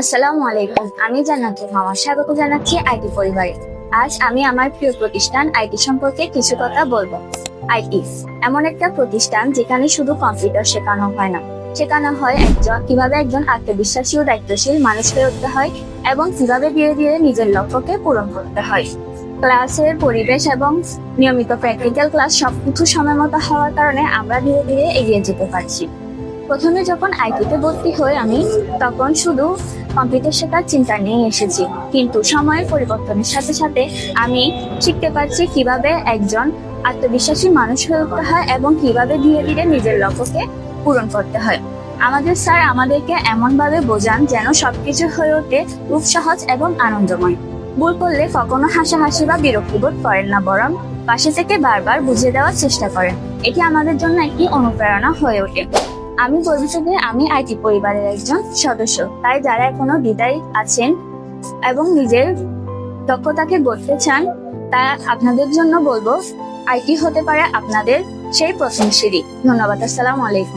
আসসালামু আলাইকুম, আমি জান্নাতুল মামা। স্বাগত জানাচ্ছি আইটি পরিবারে। আজ আমি আমার প্রিয় প্রতিষ্ঠান আইটি সম্পর্কে কিছু কথা বলব। আইটি, এমন একটা প্রতিষ্ঠান যেখানে শুধু কম্পিউটার শেখানো হয় না। শেখানো হয় একজন, কীভাবে একজন আত্মবিশ্বাসী ও দায়িত্বশীল মানুষ হয়ে উঠতে হয় এবং কীভাবে ধীরে ধীরে নিজের লক্ষ্যকে পূরণ করতে হয়। ক্লাসের পরিবেশ এবং নিয়মিত প্র্যাকটিক্যাল ক্লাস সবকিছু সময় মতো হওয়ার কারণে আমরা ধীরে ধীরে এগিয়ে যেতে পারছি। প্রথমে যখন আইটিতে ভর্তি হই আমি, তখন শুধু কম্পিউটার শেখার চিন্তা নিয়ে এসেছি। কিন্তু সময়ের পরিবর্তনের সাথে সাথে আমি শিখতে পারছি কীভাবে একজন আত্মবিশ্বাসী মানুষ হয়ে উঠতে হয় এবং কীভাবে ধীরে ধীরে নিজের লক্ষ্যকে পূরণ করতে হয়। আমাদের স্যার আমাদেরকে এমনভাবে বোঝান যেন সবকিছু হয়ে ওঠে খুব সহজ এবং আনন্দময়। ভুল করলে কখনো হাসাহাসি বা বিরক্তিবোধ করেন না, বরং পাশে থেকে বারবার বুঝিয়ে দেওয়ার চেষ্টা করেন। এটি আমাদের জন্য একটি অনুপ্রেরণা হয়ে ওঠে। আমি ভবিষ্যতে আমি আইটি পরিবারের একজন সদস্য। তাই যারা এখনও বিদায় আছেন এবং নিজের দক্ষতাকে গড়তে চান, তা আপনাদের জন্য বলব, আইটি হতে পারে আপনাদের সেই প্রথম সিঁড়ি। ধন্যবাদ, আসসালাম আলাইকুম।